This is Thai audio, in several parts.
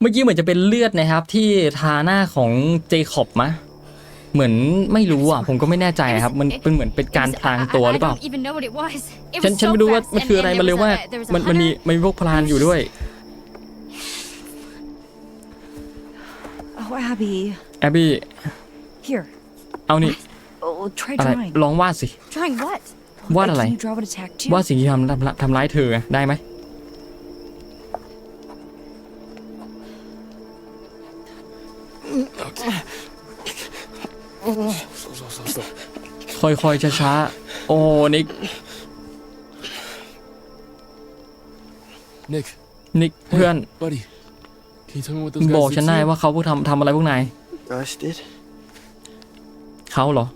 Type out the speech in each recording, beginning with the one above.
เมื่อกี้เหมือนจะเป็นเลือดนะครับ ที่ทาหน้าของเจคอบมะ เหมือนไม่รู้อะ ผมก็ไม่แน่ใจครับ มันเป็นเหมือนเป็นการพรางตัวหรือเปล่า I don't even know what it was. It ฉัน was ฉัน so ไม่รู้ว่า fast, มัน and- คืออะไร and มัน there เร็ว was มาก a- there was a มันมันมี hunter. มันมีพวกพลานอยู่ด้วย Oh, Abby. แอบบี้ Here. เอานี่ Oh, try อะไร drawing. ลองวาดสิ Trying what? วาด Like, อะไร Can you draw what attacked you? วาดสิ่งที่ทำทำทำร้ายเธอไงได้ไหม ค่อยๆช้าๆโอ้นิก Nick นิกเพื่อนบอกฉันได้ว่าเขาพวกทำทำอะไรพวกนายเขาเหรอ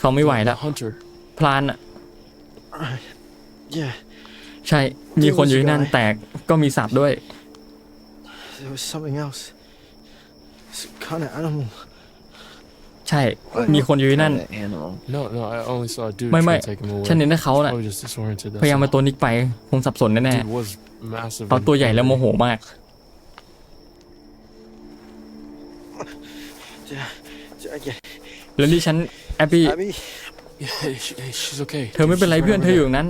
เขาไม่ไหวแล้วพลานอะใช่ มีคนอยู่ที่นั่นแตกก็มีสัตว์ด้วย there was something else. Some kind of animal. ใช่ มีคนอยู่ที่นั่น animal. No, no, I only saw a dude ไม่ try ไม่ to take him away. ฉันเห็นว่าเขาน่ะ Probably just disoriented. พยายามมา That's ตัวนิกไป คงสับสน all. แน่ Dude was massive. ๆ เขา and ตัวใหญ่แล้วโม angry. โหมาก Yeah, yeah. แล้วนี่ฉันแอบบี้ Abby, Yeah, hey, she, hey, she's okay. เธอไม่เป็นไร She's เพื่อน right เธอ over อยู่ตรงนั้น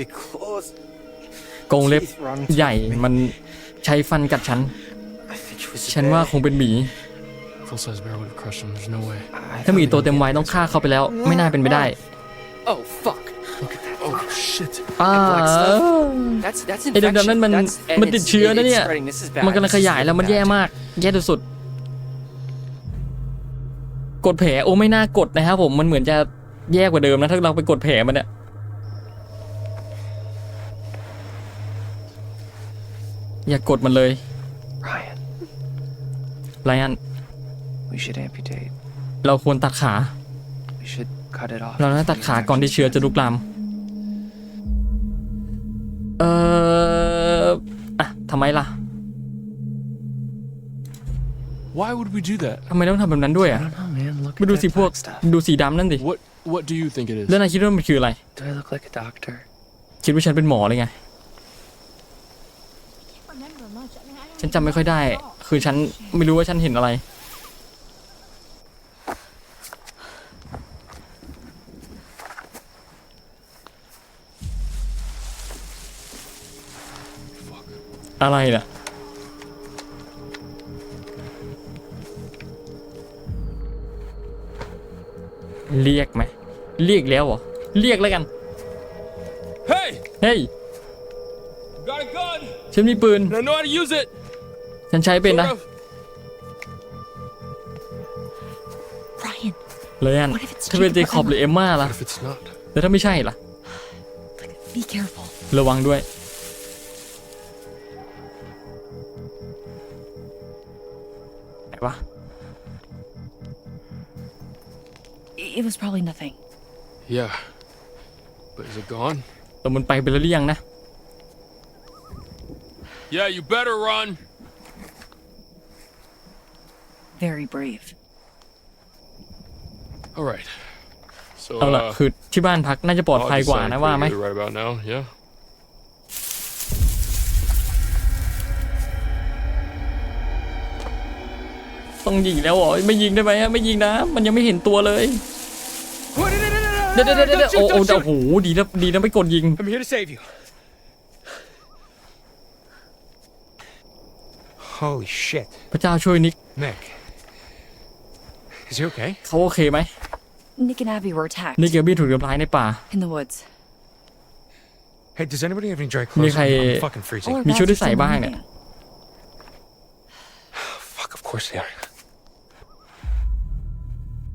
because กรงเล็บ teeth run ใหญ่มันใช้ฟันกัดฉัน ฉันว่า bear. คงเป็นหมี there. Full size bear would have crushed him. There's no way. I ถ้าหมี thought ตัว he เต็ม did. วัยต้องฆ่าเขาไปแล้ว ไม่น่าเป็นไปได้ Oh fuck! Oh shit. อ้า That's that's ไอ้ดำๆนั่นมัน That's- and มันติด it's- เชื้อ it- นะ it's เนี่ย spreading. This is bad. มันกำลัง This ข is ยาย really แล้วมันแย่ bad. มาก แย่ที่สุดกดแผลโอ้ไม่น่ากดนะครับผมมันเหมือนจะแย่กว่าเดิมนะถ้าเราไปกดแผลมันเนี่ยอย่ากดมันเลย Ryan, ไรอัน we should amputate. เราควรตัดขา We should cut it off. เราต้องตัดขาก่อนที่เชื้อจะลุกลาม เอ่ออะทำไมล่ะ Why would we do that? ทำไมต้องทำแบบนั้นด้วย I อะ don't know, man. Look ไป at ดู that สีพวก black stuff. ดูสีดำนั่นดิ What What do you think it is? แล้วนายคิดว่ามันคืออะไร Do I look like a doctor? คิดว่าฉันเป็นหมอเลยไง Remember much. I mean, I don't ฉันจำไม่ค่อยได้ คือฉันไม่รู้ว่าฉันเห็นอะไร อะไรน่ะเรียกไหมเรียกแล้วเหรอเรียกแล้วกัน Hey, เฮ้ย got a gun. ฉันมีปืน And I know how to use it. ฉันใช้เป็นนะ Sort of. Ryan, เลยอัน What if it's ถ้าเป็นเจ Jacob คอบหรือเอมม่าล่ะ What if it's not? แล้วถ้าไม่ใช่ล่ะ be careful. ระวังด้วย ไหนวะ It it was probably nothing. Yeah. But is it gone? แต่มันไปไปแล้วหรือยังนะ Yeah, you better run. Very brave. All right. So เอาล่ะ uh, คือที่บ้านพักน่าจะปลอด I'll ภัย just กว่า say นะว่าไหม you're right about now. Yeah. ต้องยิงแล้วเหรอไม่ยิงได้ไหมอะไม่ยิงนะ มันยังไม่เห็นตัวเลย เดี๋ยวเดี๋ยวเดี๋ยวเดี๋ยวโอ้โอ้โอ้โหดีนะดีนะไม่กดยิง I'm here to save you. Holy shit, พระเจ้าช่วยนิก Nick. Is he okay? เขาโอเคไหม Nick and Abby were attacked นิกเกลบี้ถูกทำร้ายในป่า in the woods. Hey, does anybody have any dry Ni clothes? khai- I'm fucking All freezing. our Mi bags chưa are đi still xài in the bang van. nè. Fuck, of course they are.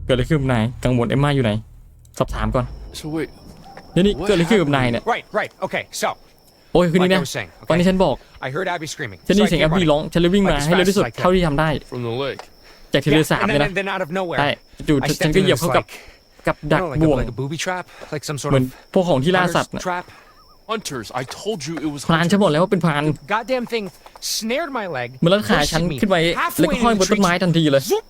เกิดอะไรขึ้นกับนายกังวลเอมม่าอยู่ไหนสอบถามก่อน So wait. เดี๋ยวนี้เกิดอะไรขึ้นกับนายเนี่ย Right, right. Okay, so โอ้ยคือนี่ like I นะ was saying, ตอนนี้ okay. ฉันบอก I heard Abby screaming. ฉัน so ได้ I ยินเสียง came แอบบี้ running. ร้อง ฉันเลยวิ่งมา Like as ให้เร็วที่สุด fast as I can. เท่าที่ทำได้ From the lake. จากทะเล Yeah, สาบ and เนี่ย then, นะ and then out of nowhere, ใช่จู่ I ฉัน stepped ก็ into เหยียบ this เข้ากับ like, กับ I ดัก don't know, like บ่ว a, ง like a booby trap, like some sort เหมือน of พวกของที่ล่าสัต hunter's ว์น่ะ trap. Hunters. I told you it was พรานฉัน hunters. บอกแล้วว่าเป็นพราน Goddamn thing snared my leg. มันรัดขาฉัน lifted me ขึ้นไปแล้วก็ halfway ห้อย into บน the ต้นไม้ trees. ทันทีเลย Zoop!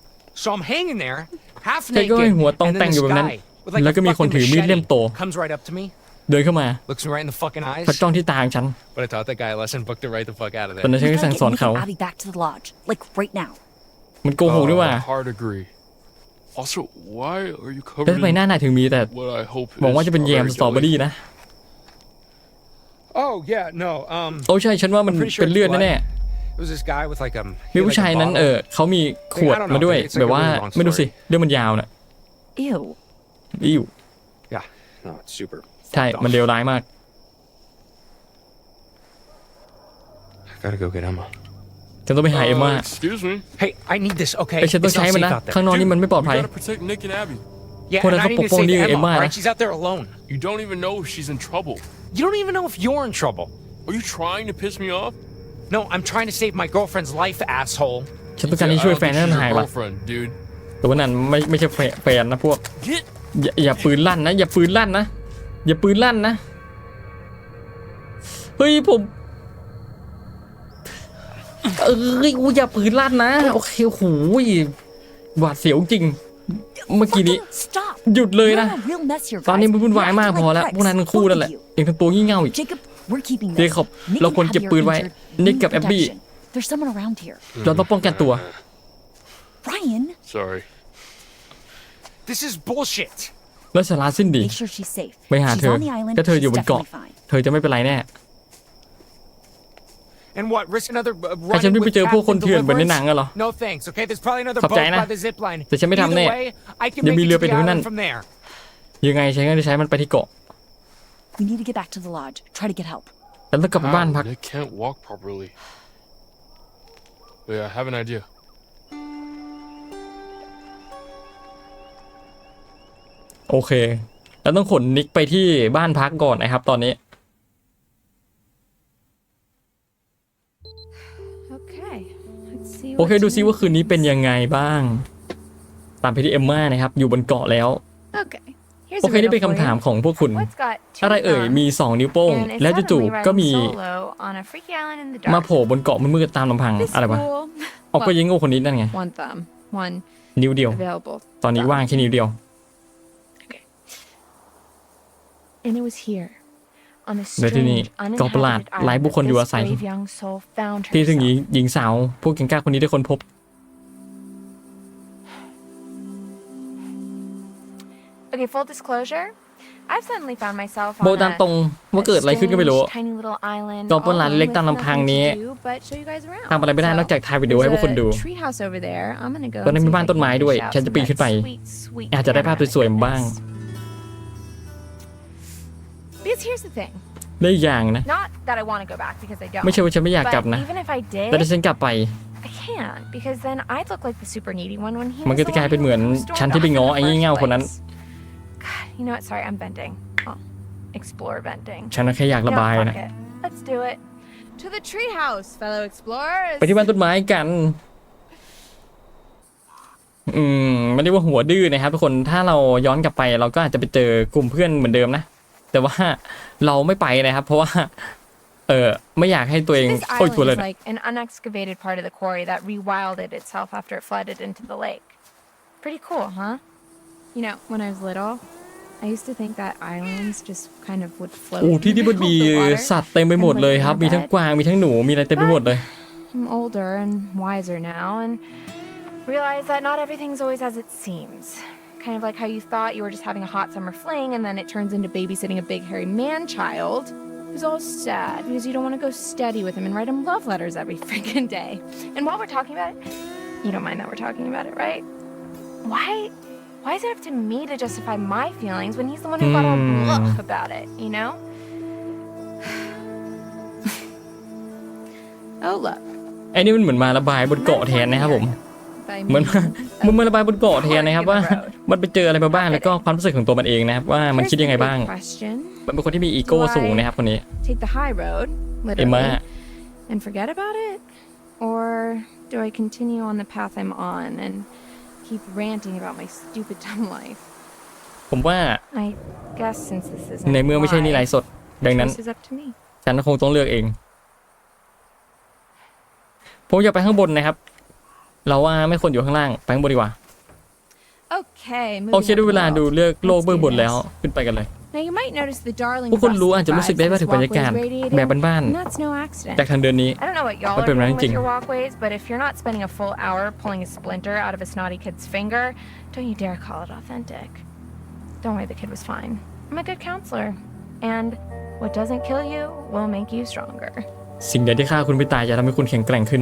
So I'm hanging there, half ฉันก็ naked, ให้หัวตอง and แต่ง then อยู่ this แบบนั้น guy with like แล้ว a ก็มีคน fucking ถือมีดเล่ม machete โต comes right up to me. เดินเข้ามา Looks me right in the fucking eyes. เขาจ้องที่ตาของฉัน But I taught that guy a lesson, booked it right the fuck out of ตอน there. นั้นฉัน We ก็ gotta สั่ง get สอน Nick เขา and Abby back to the lodge, like right now. มันโกหกด้วยว่า Oh, hard agree. Also, why are you แล้ว covered ทำไมหน้า in หนาถึงมีแต่ what I hope หวังว่า is จะเป็นแยมสตรอเบอ strawberry รี่ jelly? นะ Oh yeah, no. Um, โอ้ใช่ฉันว่ามัน I'm pretty sure เป็นเลือด it's blood. แน่ it was this guy with like um. ๆ he มี had, ผู้ like, a ชายนั้น bottle. เออเขามีขวด I don't know, มาด้วย it's like a แบบว่า really long ไม่รู้สิ story. เรื่องมันยาวน่ะ Ew. อิ่ว Yeah. No, it's super. ใช่ fucked up. มันเลวร้ายมาก I gotta go get Emma. ฉันต้องไปหาเอม Uh, มา excuse me. Hey, I need this. Okay. ไอ้ยฉันต้อง It's not ใช้มัน safe นะ out there. ข้างนอกนี่มันไม่ปลอด We ภัย gotta protect Nick and Abby. Yeah, Hold and on, I need to pop- pop- save pop- Emma. Emma. Right? She's out there alone. You don't even know if she's in trouble. You don't even know if you're in trouble. Are you trying to piss me off? No, I'm trying to save my girlfriend's life, asshole. ฉันต้องการให้ I ช่วย don't แฟน think นั่น she's หาย your ว่ะ girlfriend, dude. แต่ว่านั่นไม่ไม่ใช่แฟนแฟนนะพวก Get อย่าอย่าปืนลั่นนะ อย่าปืนลั่นนะ อย่าปืนลั่นนะ เฮ้ยผม เอ้ยกูอย่าปืนลั่นนะ โอเคโอ้โหหวาดเสียวจริง เมื่อกี้นี้ Fucking stop. หยุดเลย You're นะ in a real mess here, ตอนนี้ guys. มันวุ่นวาย You're มาก acting พอ like แล้ว pricks, พวกนั้นทั้งคู่ both นั่น of แหละ you. เองทั้งตัวงี่เง่าอีก Jacob, we're keeping เจ this. คอบ Nick เรา and ควรเก็บ Abby ปื are นไว้ injured. นิก Need กับแอบบี้ protection. There's someone around here. เราต้องป้องกันตัว Ryan, sorry. This is bullshit. แล้วสาระสิ้นดี make sure she's safe. ไปหา She's เธอ on the island. ถ้าเธอ She's อยู่บนเกาะ definitely fine. เธอจะไม่เป็นไรแน่ And what? Risk another uh, ถ้าฉัน run ไม่ไป with เจอพวกคน Captain เถื่อนเหมือนในหนัง Deliverance? อะเหรอ No thanks. Okay, there's probably another ขอบ boat ใจนะ by the zip line. แต่ฉันไม่ทำ Either แน่ way, I can ยัง make มี it เรือ to ไป the ถึงนั่น island from there. ยังไงฉันก็จะใช้มันไปที่เกาะ We need to get back to the lodge. Try to get help. แล้วต้องกลับไปบ้านพัก Nick can't walk properly. Wait, I have an idea. โอเคแล้วต้องขนนิกไปที่บ้านพักก่อนนะครับตอนนี้ โอเค what's ดูซิ new. ว่าคืนนี้เป็นยังไงบ้าง ตามไปที่เอมม่านะครับ อยู่บนเกาะแล้ว Okay. Here's โอ a เคนี่ riddle เป็น for คำถาม you. ของพวกคุณ What's got two อะไรเอ่ย thumbs มี2นิ้วโป้ง and is แล้วจู่ suddenly ๆก็ riding มี solo on a freaky island in the มา dark? โผล่บนเกาะมืดๆตามลำพัง This อะไรวะ fool. เอาก็ยิงโง่คนนี้นั่นไง One thumb. One นิ้วเดียว available. ตอนนี้ thumb. ว่างแค่นิ้วเดียว And it was here. On a และที่นี่ strange, เกาะประหลาด uninhabited หลาย island บุคคล that อยู่ this อาศัย brave young soul found ที่ถึงหญิง herself. หญิงสาวผู้เก่งกล้าคนนี้ได้คนพบ Okay, full disclosure. I've suddenly found myself โบ on ตาม a ตรงว่าเกิดอะไรขึ้นก็ไม่รู้ strange, tiny little island เกาะประหลาด all เล็ก alone ตาม with ลำพัง nothing to นี้ do but show you guys around. ทำอะไรไม่ได้นอกจากถ่ายวิดีโอให้พวกคุณดู There's a treehouse over there. I'm gonna go ตอนนั้น and มี see if บ้าน I ต้น can ไม้ด้วย fish out ฉันจะ some ปีน of ขึ้นไป that sweet, sweet อาจจะได้ภาพ panoramic สวยๆบ้าง goodness. Because here's the thing. และอีกอย่างนะ Not that I want to go back because I don't. ไม่ใช่ว่าฉันไม่อยากกลับ But นะ even if I แต่ถ้า did, ฉันกลับไป I can't because then I'd look like the super needy one when he มัน was ก็ the จะกลาย one เป็นเหมือน who restored ฉันที่ไป us in ง้อ the ไอ้งี่ first เง่าคนนั้น place. God, you know what? Sorry, I'm venting. Oh, explore venting. ฉันก็แค่อยาก You ระ know บาย what, นะ fuck it. Let's do it. To the treehouse, fellow explorers. ไปที่บ้านต้นไม้กัน อืมไม่ได้ว่าหัวดื้อนะครับทุกคน ถ้าเราย้อนกลับไปเราก็อาจจะไปเจอกลุ่มเพื่อนเหมือนเดิมนะ แต่ว่าเราไม่ไปนะครับ เพราะว่าเออไม่อยากให้ตัวเอง This โอ้ย island ตัวเลย is like an unexcavated part of the quarry that rewilded itself after it flooded into the lake. Pretty cool, huh? You know, when I was little, I used to think that islands just kind of would float. โอ้ in the ที่นี่มัน middle มี of the water. สัตว์เต็มไปหมดเลยครับ มีทั้งกวาง มีทั้งหนู มีอะไรเต็มไปหมดเลย I'm older and wiser now and realize that not everything's always as it seems. Kind of like how you thought you were just having a hot summer fling and then it turns into babysitting a big hairy man child who's all sad because you don't want to go steady with him and write him love letters every freaking day. And while we're talking about it, you don't mind that we're talking about it, right? Why why is it up to me to justify my feelings when he's the one who got all Hmm. bluff about it, you know? oh look. ไอ้นี่มันเหมือนมาระบายบนเกาะแทนนะครับผม By เหมือน me, มันมาระบายบนเกาะแทนนะครับ Fork in ว่า the road มันไปเจออะไรมาบ้างแล้วก็ความรู้สึกของตัวมันเองนะครับว่ามัน Here's คิดยังไง the big บ้าง Question. มันเป็นคนที่มีอีโก้สูงนะครับคนนี้ Take the high road, เอ็ม literally, ม่า and forget about it? Or do I continue on the path I'm on and keep ranting about my stupid dumb life? ผมว่า I guess since this is ในเมื่อไม่ใช่นี่ไลฟ์สด ดังนั้น choice is up to me. ฉันคงต้องเลือกเอง ผมอยากไปข้างบนนะครับ เราว่าไม่ควรอยู่ข้างล่างไปข้างบนดีกว่า Okay, moving โอเค up ด้วยเว the ลา world. ดูเลือกโลก Let's เบื้อง do บนแล้ว this. ขึ้นไปกันเลย Now you might notice the darling พวกคุณ rusty รู้อาจจะรู้สึกได้ว่า vibes ถึงบรรยากาศ this walkway's radiating, แบบบ้าน and that's no ๆ accident. จากทางเดินนี้ I don't know what y'all But are they're doing renting. with your walkways, but if you're not spending a full hour pulling a splinter out of a snotty kid's finger, don't you dare call it authentic. Don't worry, the kid was fine. I'm a good counselor, and what doesn't kill you will make you stronger. สิ่งใดที่ฆ่าคุณไม่ตายจะทำให้คุณแข็งแกร่งขึ้น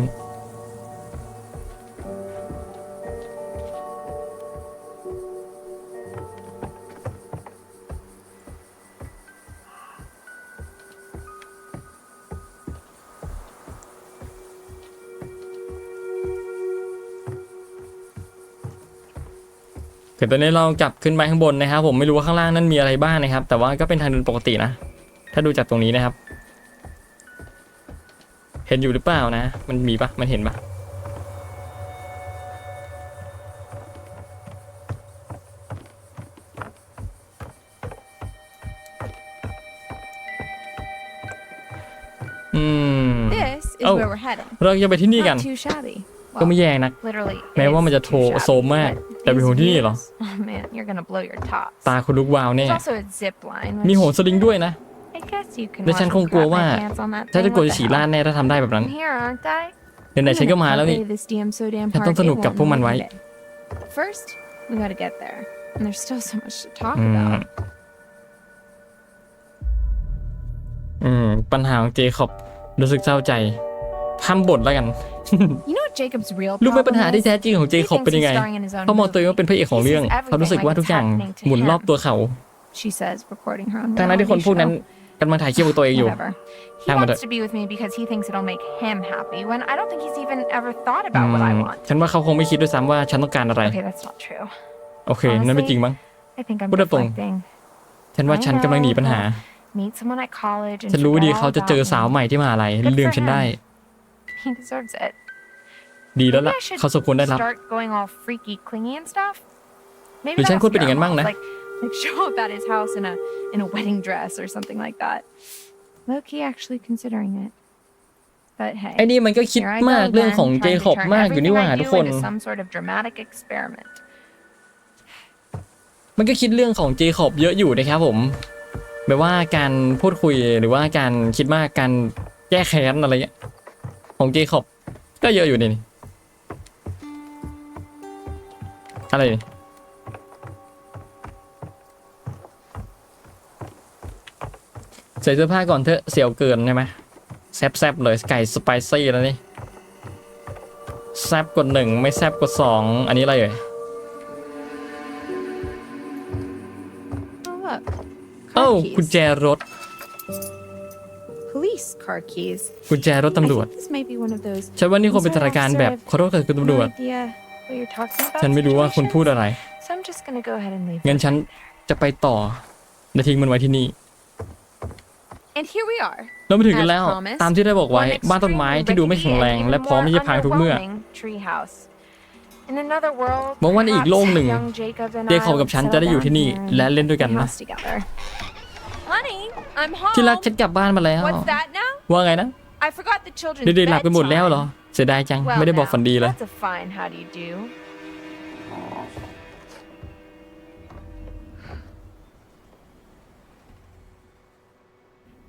ดี๋ยวตอนนี้เรากลับขึ้นไปข้างบนนะครับ ผมไม่รู้ว่าข้างล่างนั้นมีอะไรบ้างนะครับ แต่ว่าก็เป็นทางเดินปกตินะ ถ้าดูจากตรงนี้นะครับ เห็นอยู่หรือเปล่านะ มันมีปะมันเห็นปะอืม This is Oh. where we're heading. เราจะไปที่นี่กัน Not too shabby. ก็ไม่ Well, แย่นัก literally, แม้ว่า is มันจะโทร too shabby, โซมมาก but แต่เป็นของที่นี่เหรอ these views- Oh man, you're gonna blow your tops. ตาคุณลุกวาวแน่ There's also a zip line. มี which โหนสลิงด้วยนะ I guess you can และฉัน watch ค me งกลัว crap ว่า my pants on that ถ้าจะ thing. กลัว What จะ the ฉี่ hell? ราดแน่ถ้าทำได้แบบนั้น I'm here, aren't I? เดี๋ยวไหน I'm ฉันก็ gonna มาแล้วนี่ play this damn so damn ฉันต้อง hard, สนุก it กับ won't พวกมันไว้ need it. First, we gotta get there. And there's still so much to talk อืม about. อืม ปัญหาของเจคอบรู้สึกเศร้าใจทำบทแล้วกัน You know what Jacob's real รู้ไหม problem ปัญหาที่ is? แท้จริงของเจ He คอบ thinks เป็นยังไง he's starring in his own เขามองตัวเองว่าเป็นพระเอกของเรื่อง movie. He sees เขารู้สึกว่า everything ทุกอย่าง like it's happening to หมุนรอบ him. ตัวเขา She says, recording her own ทั้งนั้นที่คน reality พวกนั้น show. กำลังถ่ายคลิปกับตัวเองอยู่ Whatever. He Hang with wants it. to be with me because he thinks it'll make him happy when I don't think he's even ever thought อื about what I ม want. ฉันว่าเขาคงไม่คิดด้วยซ้ำว่าฉันต้องการอะไร Okay, that's not true. โอเค นั่นไม่จริงมั้ง I think I'm พูดตรง deflecting. ฉันว่าฉันกำลังหนีปัญหา Meet someone at college and ฉันรู้ forget ดี all เขาจะเจอ about สาว me. ใหม่ที่มหาลัย Good for ลืมฉันได้ He deserves it. ดีแล้ว Maybe ล่ะ I should เขาสมควรได้รับ start going all freaky, clingy and stuff. Maybe หรือฉัน that'll ควรเป็นอย่าง scare นั้น him บ้าง off. นะ Like, like show up at his house in a in a wedding dress or something like that. Loki actually considering it. But hey, ไอ้นี่มันก็คิด here I มาก go เรื่อง again, ของเจ trying คอบ to turn มากอยู่นี่ everything หว่า I ทุก do คน into some sort of dramatic experiment. มันก็คิดเรื่องของเจคอบเยอะอยู่นะครับผมแบบว่าการพูดคุยหรือว่าการคิดมากการแก้แค้นอะไรเงี้ยของเจคอบก็เยอะอยู่นี่ อะไรนี่ใส่เสื้อผ้าก่อนเถอะเสียวเกินใช่ไหมแซบๆเลยไก่สไปซี่แล้วนี่แซบกว่าหนึ่งไม่แซบกว่าสองอันนี้อะไรเอ่ย Oh look, เอ้า car กุญ keys. แจรถ Police car keys. กุญแจรถ I ตำรวจ think this may be one of those. ฉันว่านี่คงเป็นสถานการณ์แบบขอโทษกับคุณตำรวจ No idea what you're talking about. ฉันไม่รู้ว่าคุณพูด situations. อะไร So I'm just gonna go ahead and leave. งั้น it ฉัน there. จะไปต่อและทิ้งมันไว้ที่นี่ And here we are. เรามาถึงกันแล้ว As promised, ตามที่ได้บอกไว้ one บ้านต้นไม้ extremely ที่ดูไม่แข็งแรง rickety และ and พร้อม even ที่จะพังทุกเมื่อ more underwhelming treehouse. In another world, หวังว่าในอีกโลกหนึ่ง perhaps young Jacob and เจ I คอบกับ would ฉัน settle จะได้อยู่ down ที่นี่ here and และเล่นด้วยกัน be นะ house together. Honey, I'm home. ที่รักฉันกลับบ้านมาแล้ว What's that now? ว่าไงนะ I forgot the children's เด็กๆหลับกันหมดแล้วเหรอ bedtime. เสียดายจัง Well, ไม่ได้บอก now, ฝันดีเลย That's a fine how do you do.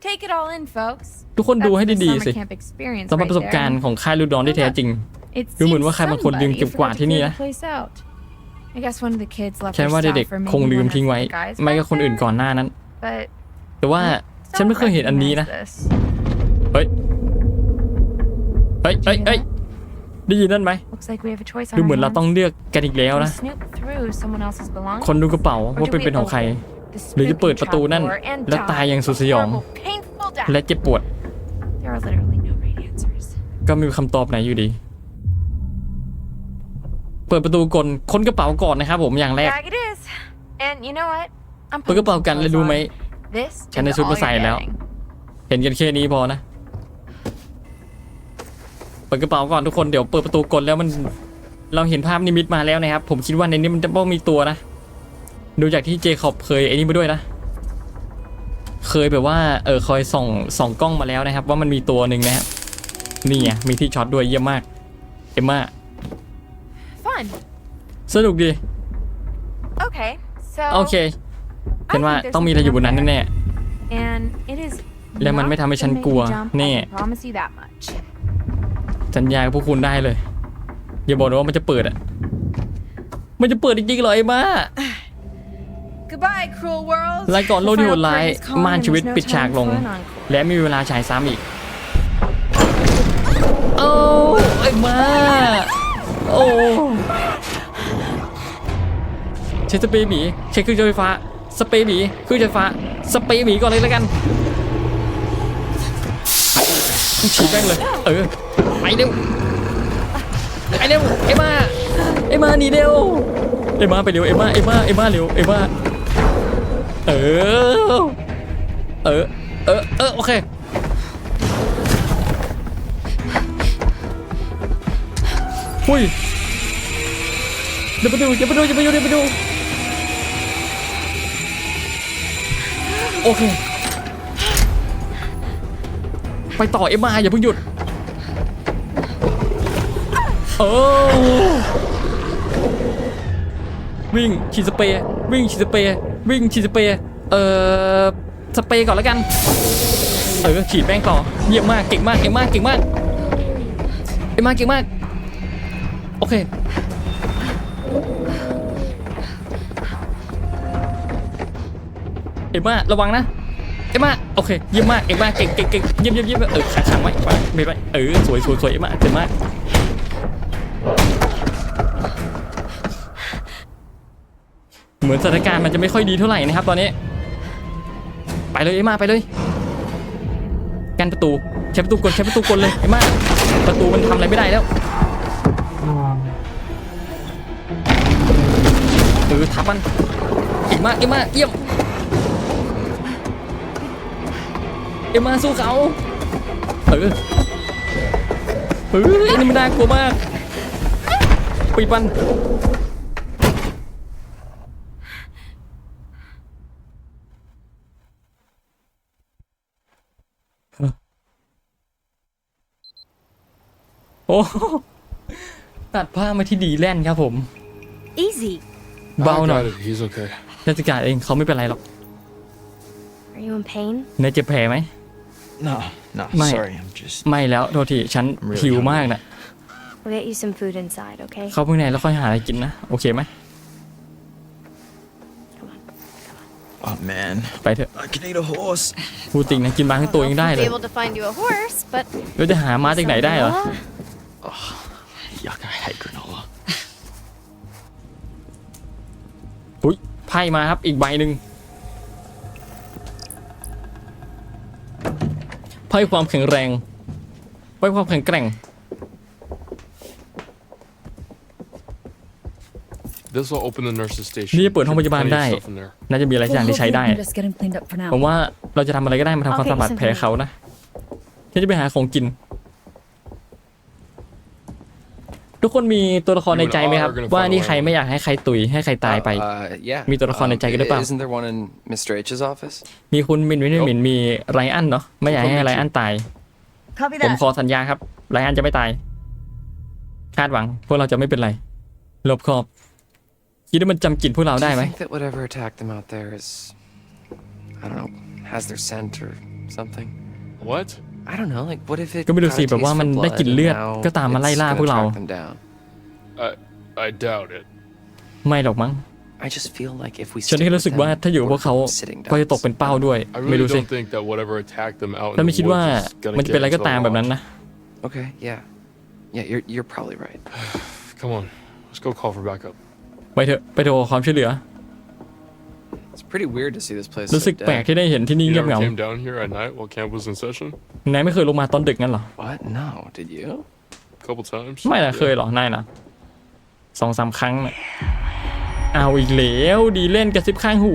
Take it all in, folks. ทุกคนดู That's ให้ the ดี summer ๆสิ camp experience สำหรับ right ประสบการณ์ there. ของค่ายลูกดอนที่แท้จริง It ดูเหมือน seems ว่าใครบางคนลืม somebody เก็บกวาด forgot to ที่นี่ clear นะ the place out. I guess one of the kids left ฉัน their ว่า stuff เด็ก or ๆคง maybe ลืม one of ทิ้งไว้ the guys ไม่ก็ back คนอื่น there. ก่อนหน้านั้น But แต่ว่าฉัน don't ไม่เคยเห็นอันนี้นะ recognize this. เฮ้ย เฮ้ยเฮ้ยเฮ้ยได้ยินนั่นไหม Looks like we have a choice on ดู our เหมือนเรา hands. ต้องเลือกกันอีกแล้ว Do we นะ snoop through someone else's belongings? คนดูกระเป๋า Or ว่า do เป็น we เป็นของใคร open the หรือจะเปิดประตูนั่น spooky trapdoor and และตายอย่างสุดสยอง die a horrible, painful death? และเจ็บปวด There are literally no right answers. ก็ไม่มีคำตอบไหนอยู่ดี เปิดประตูกลค้นกระเป๋าก่อนนะครับผมอย่างแรก Bag it is. And you know what? I'm เปิดกระเป๋ากันแล้วรู้ไหม This ฉันได้ is ชุด all มาใส่ you're แล้ว getting. เห็นกันแค่นี้พอนะเปิดกระเป๋าก่อนทุกคนเดี๋ยวเปิดประตูกลแล้วมันเราเห็นภาพนิมิตมาแล้วนะครับ ผมคิดว่าในนี้มันจะต้องมีตัวนะ ดูจากที่เจคอบเคยไอ้นี่มาด้วยนะ เคยแบบว่าเออคอยส่องส่องกล้องมาแล้วนะครับ ว่ามันมีตัวหนึ่งนะครับนี่ไงมีที่ช็อตด้วยเยี่ยมมากเอ็มมา Fun. สนุกดี Okay. So โอเคฉันว่า think there's ต้องมีอะไรอยู่บนนั้น something แน่ up there. And it is แล้วมันไม่ not ทำให้ฉัน gonna make กลัว me jump, I แน่ สัญญากับพวกคุณได้เลย อย่าบอกนะว่ามันจะเปิดอะ มันจะเปิดจริงๆเหรอไอ้บ้า Goodbye, cruel world. รายก่อนโลกที่โหดร้าย The final curtain is calling ม่านชีวิต and there's no ปิดฉากลง time for an encore. และไม่มีเวลาฉายซ้ำอีก โอ้ไอ้บ้า โอ้ใช้สเปรย์หมีใช้เครื่องใช้ไฟฟ้า สเปรย์หมีเครื่องใช้ไฟฟ้า สเปรย์หมีก่อนเลยแล้วกันฉีดแม่งเลย เออ ไปเร็วไปเร็วเอ็มมาเอ็มมาหนีเร็วเอ็มมาไปเร็วเอ็มมาเอ็มมาเอ็มมาเร็วเอ็มมาเออเออเออเออโอเคหุ้ยเดี๋ยวไปดูเดี๋ยวไปดูเดี๋ยวไปดูเดี๋ยวไปดูโอเค ไปต่อเอ็มมาอย่าเพิ่งหยุดโอวิ่งฉีดสเปรย์วิ่งฉีดสเปรย์วิ่งฉีดสเปรย์เอ่อสเปรย์ก่อนแล้วกันเออฉีดแป้งต่อเยี่ยมมากเก่งมากเก่งมากเก่งมากเอ็มมาเก่งมากโอเคเอ็มมาระวังนะเอ็มมาโอเคเยี่ยมมากเอ็มมาเก่งเก่งเก่งเยี่ยมเยี่ยมเยี่ยมเออขาขังไว้ไปไปไปเออสวยสวยสวยเอ็มมาเก่งมาก เหมือนสถานการณ์มันจะไม่ค่อยดีเท่าไหร่นะครับ ตอนนี้ ไปเลยเอ็มาไปเลย กันประตูใช้ประตูกลใช้ประตูกลเลยเอ็มาประตูมันทำอะไรไม่ได้แล้วเออทับมันเอ็มาเอ็มาเยี่ยมเอ็มาสู้เขาเออเฮ้ยอันนี่มันน่ากลัวมากปีปัน อ้ตัดผ้ามาที่ดีแลนด์ครับผม Easy. เบา I หน่อย got it. He's okay. ราชการเองเขาไม่เป็นไรหรอก Are you in pain? นายเจ็บแผลไหม No, no, Mate. sorry, I'm just. ไม่แล้วโทษทีฉัน Really หิวมากนะ We'll get you some food inside, okay? เข้าข้างในแล้วค่อยหาอะไรกินนะ โอเคไหม Oh man, ไปเถอะ I can eat a horse. พูดจริงนะ กินมาทั้งตัวยังได้ We'll เล be ย able to find you a horse, but เราจะหาม้าจากไหนได้เหรอ Yuck, I hate granola. อุ้ยไพ่มาครับอีกใบหนึ่งไพ่ความแข็งแรงไพ่ความแข็งแกร่ง This will open the nurse's station. นี่จะเปิดห้องพยาบาล Plenty of ได้ stuff in there. น่าจะมีอะไรสักอย่างที่ใช้ได้ we can just get him cleaned up for now. ผมว่าเราจะทำอะไรก็ได้มาทำความสะอาดแผลเขานะฉันจะไปหาของกิน ทุกคนมีตัวละครในใจไหมครับ ว่านี่ใครไม่อยากให้ใครตุยให้ใครตายไป Uh, yeah. มีตัวละครในใจกันหรือเปล่า Isn't there one in Mr. H's office? มีคุณมินวินมินมีไรอันเนาะไม่อยากให้ไรอันตาย Copy ผม that. ขอสัญญาครับไรอันจะไม่ตาย คาดหวัง พวกเราจะไม่เป็นไรรอบคอบคิดว่ามันจำกลิ่นพวกเรา Do ได้ you ไหม think that whatever attacked them out there is, I don't know, has their scent or something? What? I don't know. Like, what if it ก็ไม่รู้ got สิ a แบบว่า taste มัน for ได้ blood กลิ่น and เลือด now ก็ตามมาไล่ it's ล่า gonna พวกเรา track them down? I I doubt it. ไม่หรอกมั้ง I just feel like if we ฉัน stick แค่ with รู้สึกว่า them, ถ้าอยู่กับพวกเขา we're sitting ก็จะตก ducks. เป็นเป้าด้วย I ไม่ really รู้สิ don't think that whatever attacked them out in แต่ the ไม่คิดว่า woods is gonna มันจะเป็นอะไร get ก็ into ตาม the แบบนั้น lodge. นะ Okay, yeah. Yeah, you're, you're probably right. Come on, let's go call for backup. ไปเถอะไปโทรขอความช่วยเหลือ It's pretty weird to see this place รู้ so สึกแปลก dead. ที่ได้เห็นที่นี่ You เงียบ never เหงา came down here at night while camp was in session? นายไม่เคยลงมาตอนดึกงั้นเหรอ What? No, did you? A couple times. ไม่นะ Yeah. เคยเหรอนายนะสองสามครั้งน่ะเอาอีกแล้วดีเล่นกระซิบข้างหู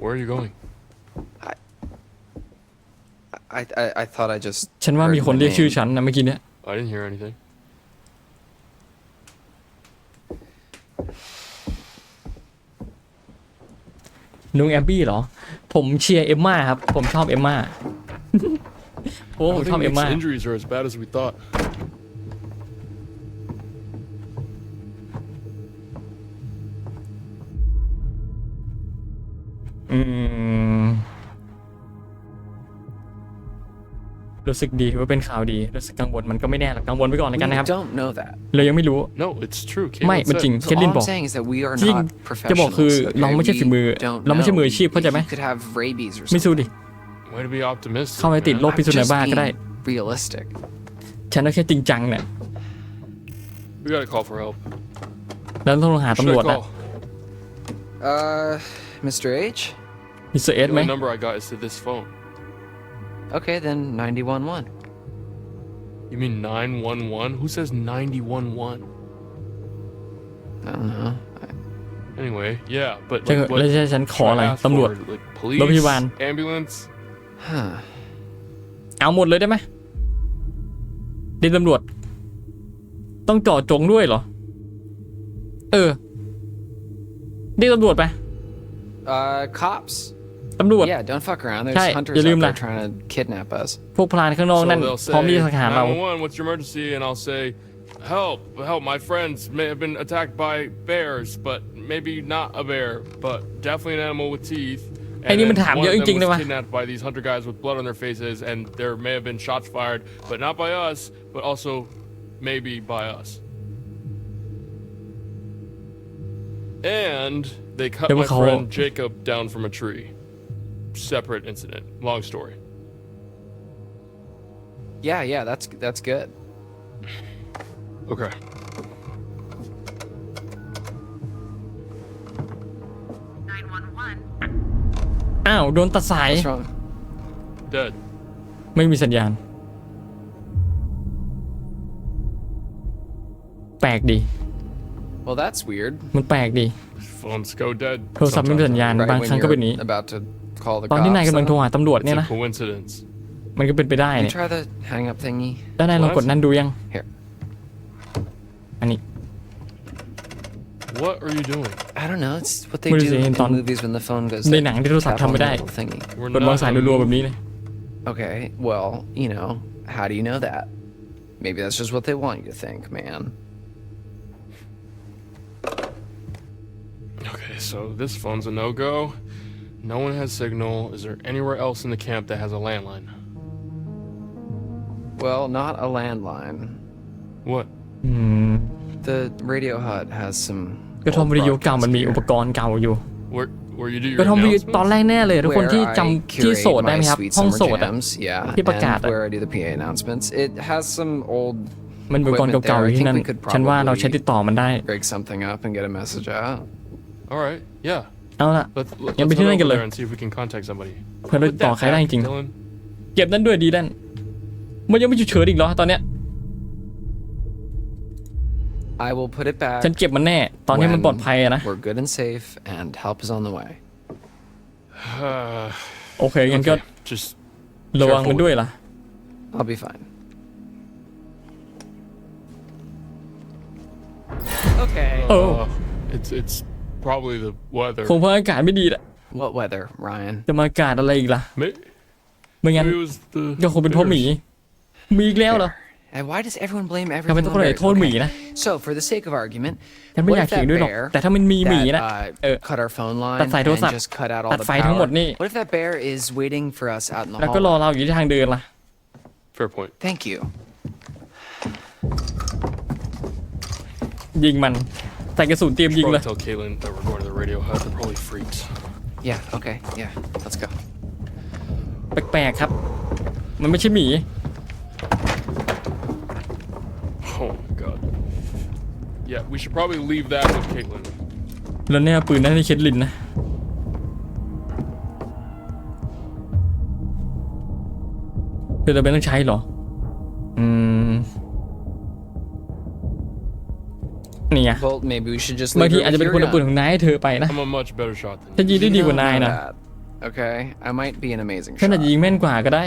Where are you going? I, I, I thought I just. ฉันว่า heard มีคน my เรียกชื่อ name. ฉันนะเมื่อกี้เนี่ย I didn't hear anything. นุ้งแอมบี้เหรอ ผมเชียร์เอมม่าครับ ผมชอบเอมม่าโอ้ผมชอบเอมม่าอืม รู้สึกดีถือว่าเป็นข่าวดี รู้สึกกังวลมันก็ไม่แน่หรอกกังวลไว้ก่อนแล้วกันนะครับ We don't know that. เรายังไม่รู้ No, it's true. ไม่ Caitlin มัน said. จริง So เคทลิน all บอก I'm saying is that we are จริง not จะบอกคือ professionals. เราไม่ใช่ okay? ฝีมือ We don't เราไม่ใช่ know. มืออาชีพเข้าใจไหม He could have rabies or ไม่สู้ something. ดิ Way to be optimistic. เข้าไปติด man. โรคพิษ I'm สุนัข just บ้าก็ได้ being realistic. ฉันก็แค่จริงจังเนี่ย We gotta call for help. แล้วต้องหา Should ตำรวจ I นะ call? Uh, Mr. H? มิสเตอร์เอส The ไหม only number I got is to this phone. Okay, then 911. You mean 911? Who says 911? I don't know. Anyway, yeah, but จะ like, what แล้วจะฉันขอ should อะไร I ask ตำรวจ for? Like police, รถพยาบาล ambulance. Huh. เอาหมดเลยได้ไหมเดินตำรวจ ต้องเจาะจงด้วยเหรอ เออเรียกตำรวจไป Uh, cops. ตำรวจ Yeah, don't fuck around. There's Hey, huntersอย่าลืม out there ล่ะ trying to kidnap us. พวกพลานข้างนอก So นั่น they'll พร้อมที่จะ say, สังหารเรา 911, what's your emergency? And I'll say, help, help, my friends may have been attacked by bears, but maybe not a bear, but definitely an animal with teeth. ไอ้นี่มัน then ถาม one เยอะ of จ them ริงๆเลย was วะ kidnapped by these hunter guys with blood on their faces, and there may have been shots fired, but not by us, but also maybe by us. And they cut Yeah, my we call- friend Jacob down from a tree. Separate incident. Long story. Yeah, yeah, that's that's good. Okay. อ้าว โดนตัดสาย What's wrong? Dead. ไม่มีสัญญาณ แปลกดี Well, that's weird. มันแปลกดี Phones go dead. โทรศัพท์ไม่มีสัญญาณ Right บาง when ครั้งก็เป็นอย่างนี้ you're about to call the ตอนที่นาย cops. กำลังโทรหาตำรวจ It's เนี่ย a นะ coincidence. มันก็เป็นไปได้ You เนี่ย try the hang up thingy. แล้วนายลองกดนั่นดูยัง Here. อันนี้ What are you doing? I don't know. It's what they What do is it, in Anton? movies when the phone goes. ใน dead. หนังที่โทรศัพท์ Tap ทำ on ไม่ the ได้ little thingy. We're กดวางสาย a รัวๆแบบนี้เลย Okay. Well, you know, how do you know that? Maybe that's just what they want you to think, man. Okay, so this phone's a no-go. No one has signal. Is there anywhere else in the camp that has a landline? Well, not a landline. What? อืม The radio hut has some. กระท่อม old วิทยุเก่ามันมี broadcasts อุป here. กรณ์เก่าอยู่ Where where you do ก your ระท่อมวิทยุ announcements? ตอนแรกแน่เลยทุกคน Where ที่ I จำที่ curate โสดได้ไหม my ครับ sweet ห้อง summer โสดอะ jams, yeah, ที่ประกาศ and อะ where I do the PA announcements. It has some old มันเป็นอุปกรณ์เก่าๆอยู่ที่นั่น ฉันว่าเราใช้ติดต่อมันได้ rig something up and get a message out. All right. Yeah. เอาละ Let's, let's ยังไป head ที่นั่น over กันเลย there and see if we can contact somebody. เพื่อเรา Put ติดต่อ that ใครได้จ back, ริง Dylan. เก็บนั่นด้วยดีแดนมันยังไม่หยุดเฉยอีกเหรอตอนเนี้ย I will put it back. ฉันเก็บมันแน่ ตอนนี้มันปลอดภัยอะนะ We're good and safe, and help is on the way. Uh, โอเคงั้นก็ okay, Just ระวังมันด้วยล่ะ I'll be fine. Okay. โอ้ uh, it's it's probably the weather. คงเพราะอากาศไม่ดีแหละ What weather, Ryan? จะมาอากาศอะไรอีกล่ะ May- ไม่งั้น Maybe it was the ก็คงเป็นเพราะหมีมีอีกแล้วเหรอ And why does everyone blame ทำไม everything ต้อง on คนไหน bears? โทษหมี Okay. นะ So, for the sake of argument, ฉันไม่ what อยาก if เถียง that ด้วยหรอก bear แต่ถ้ามันมีหมี that นะ uh, เออ cut our phone line ตัดสายโทร and ศัพท์ just cut out all ตัด the ไฟทั้งหมด power? นี่ What if that bear is waiting for us out in the แล้วก็รอ hall? เราอยู่ที่ทางเดินล่ะ fair point. Thank you. ยิงมัน ใส่กระสุนเตรียมยิง Probably เลย tell Caitlin that we're going to the radio hut. They're probably freaks. Yeah, okay, yeah, let's go. แปลกๆครับ มันไม่ใช่หมี Oh my god. Yeah, we should probably leave that with Caitlin. แล้วเนี่ยปืนนั่นให้เคทลินนะเธอจะเป็นต้องใช้เหรอ อืม ไง Well, maybe we should just บาง leave ที her อาจจะ with เป็น your คนเอาปืน gun. ของนายให้เธอไปนะ I'm a much better shot than ฉัน you. ยิงได้ดีกว่า You นาย don't know นะ that, Okay, I might be an amazing ฉันอาจจะ shot. ยิงแม่นกว่าก็ได้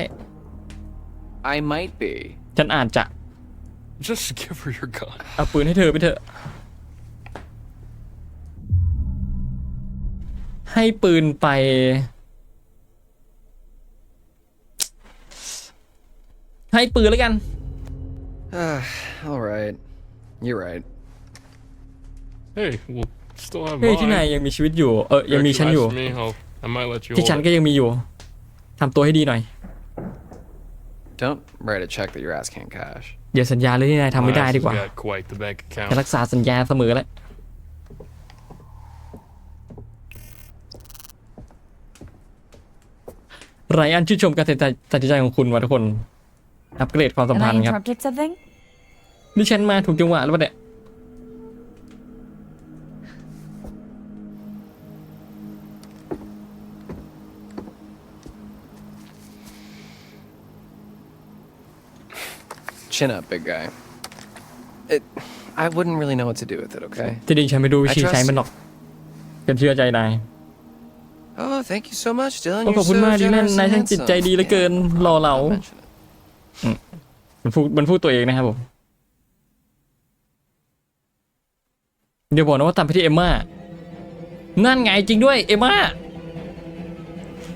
I might be. ฉันอาจจะ Just give her your gun. เอาปืนให้เธอไปเถอะ ให้ปืนไป ให้ปืนแล้วกัน All right, you're right. Hey, we'll still have เฮ้ยที่นาย mine. ยังมีชีวิตอยู่ เออ ยังมีฉันอยู่ Recognize me, I'll I might let you ที่ hold ฉัน it. ก็ยังมีอยู่ทำตัวให้ดีหน่อย Don't write a check that your ass can't cash. อย่าสัญญาเลยที่นายทำไม่ได้ My ass ดี has กว่า got quite the bank จะ account. รักษาสัญญาเสมอแหละ ไรอันชื่นชมการตัดสินใจตัดสินใจของคุณวะทุกคน อัปเกรดความสัม And พั I นธ์ครับ interrupted something? นี่ฉันมาถูกจังหวะแล้วปะเนี่ย Chin up, big guy. It. I wouldn't really know what to do with it, okay? ที่จริงฉันไม่รู้วิธี I trust ใช้มันหรอกกันเชื่อใจนาย Oh, thank you so much, Dylan. โอ้ You're ขอบคุณ so มากดีแลน generous นาย and ช่างจิตใจ handsome. ดีเหลือเกิน รอเรา I'll mention it. มันพูดมันพูดตัวเองนะครับผม เดี๋ยวบอกนะว่าตามไปที่เอมม่านั่นไงจริงด้วย เอมม่า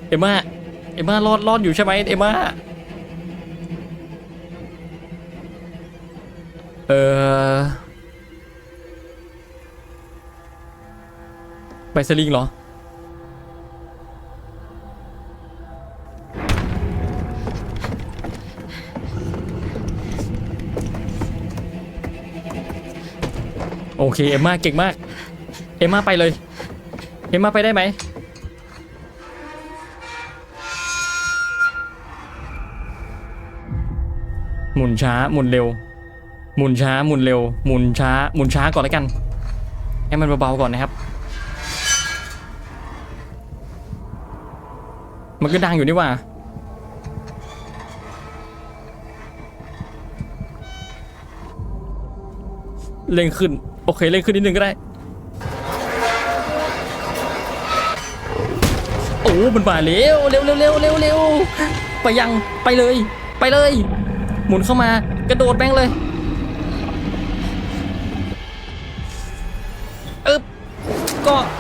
เอมม่าเอมม่ารอดรอดอยู่ใช่ไหมเอมม่า เออไปสลิงเหรอ โอเค เอมม่าเก่งมาก เอมม่าไปเลย เอมม่าไปได้ไหมหมุนช้า หมุนเร็ว หมุนช้าหมุนเร็วหมุนช้าหมุนช้าก่อนแล้วกันให้มันเบาๆก่อนนะครับ มันก็ดังอยู่นี่ว่าเร่งขึ้น โอเคเร่งขึ้นนิดนึงก็ได้ โอ้มันมาเร็วเร็วเร็วเร็วเร็วเร็วไปยังไปเลย ไปเลย หมุนเข้ามากระโดดแม่งเลย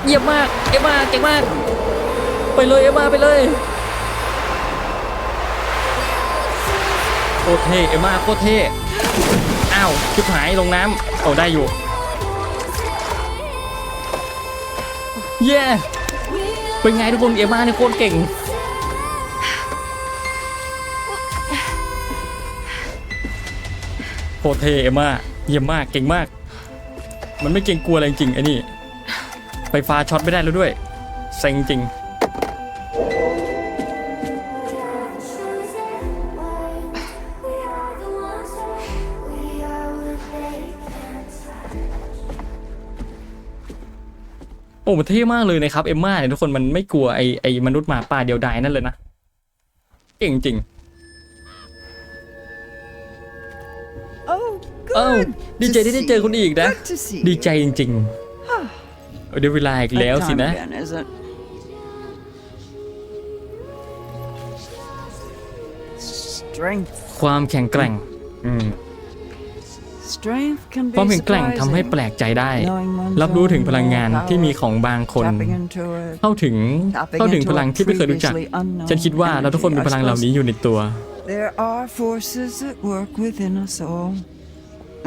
เยี่ยมมาก เอ็มมาเก่งมาก ไปเลยเอ็มมาไปเลยโคตรเท่เอ็มมาโคตรเท่อ้าวชิบหายลงน้ำเอาได้อยู่ เย้เป็นไงทุกคนเอ็มมาเนี่ยโคตรเก่งโคตรเท่เอ็มมาเยี่ยมมากเก่งมาก มันไม่เก่งกลัวอะไรจริงไอ้นี่ ไฟฟ้าช็อตไม่ได้แล้วด้วยเซ็งจริง โอ้มันเท่มากเลยนะครับ เอมมาเนี่ยทุกคนมันไม่กลัวไอไอมนุษย์หมาป่าเดียวดายนั่นเลยนะเก่งจริง Oh, เอ้า good. ดีใจที่ได้เจอคุณอีกนะ Good to see ดี you. ใจจริง ๆ เอาเดี๋ยวเวลาอีกแล้ว That สิ time นะ again, is it? Strength. ความแข็งแกร่งอืม Strength can ความ be แข็งแกร่งทำให้ surprising. แปลกใจได้ Knowing one's รับรู้ถึง own พลังงาน power, ที่มีของบางคน tapping into it, เข้าถึง tapping เข้าถึง into พลัง a ที่ไม่เคยรู้จัก previously unknown ฉันคิดว่าเราทุกคนมี energy. พลังเหล่า I นี้อยู่ในตัว suppose There are forces that work within us all.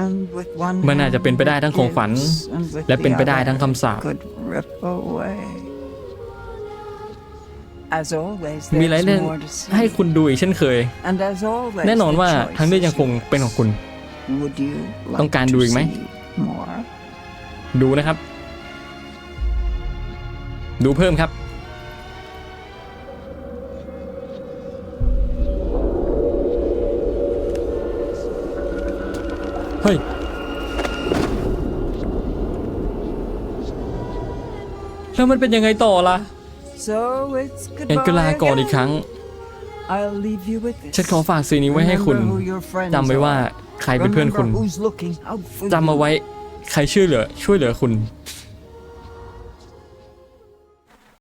And with one มันอาจจะเป็นไปได้ทั้งของขวัญ gives, and with และ the เป็นไปได้ other ทั้งคำสาป could rip away. As always, มีหลาย there's เรื่อง more to see. ให้คุณดูอีกเช่นเคย And as always, แน่นอน the ว่า choice ทั้งเรื่อง is ยังคง yours. เป็นของคุณ Would you ต้อง like การ to ดูอีกไหม see more? ดูนะครับ ดูเพิ่มครับ ฮ้ย แล้วมันเป็นยังไงต่อล่ะ So it's งั้นก็ลา goodbye ก่อนอีกค again. รั้ง I'll leave you with this. ฉันขอฝากสิ่งนี้ไว้ให้คุณ Remember who your friends จำไว้ว่า are. ใครเป็นเพื่อนคุณ Remember who's looking out for จำเอา you. ไว้ใครช่วยเหลือ ช่วยเหลือคุณ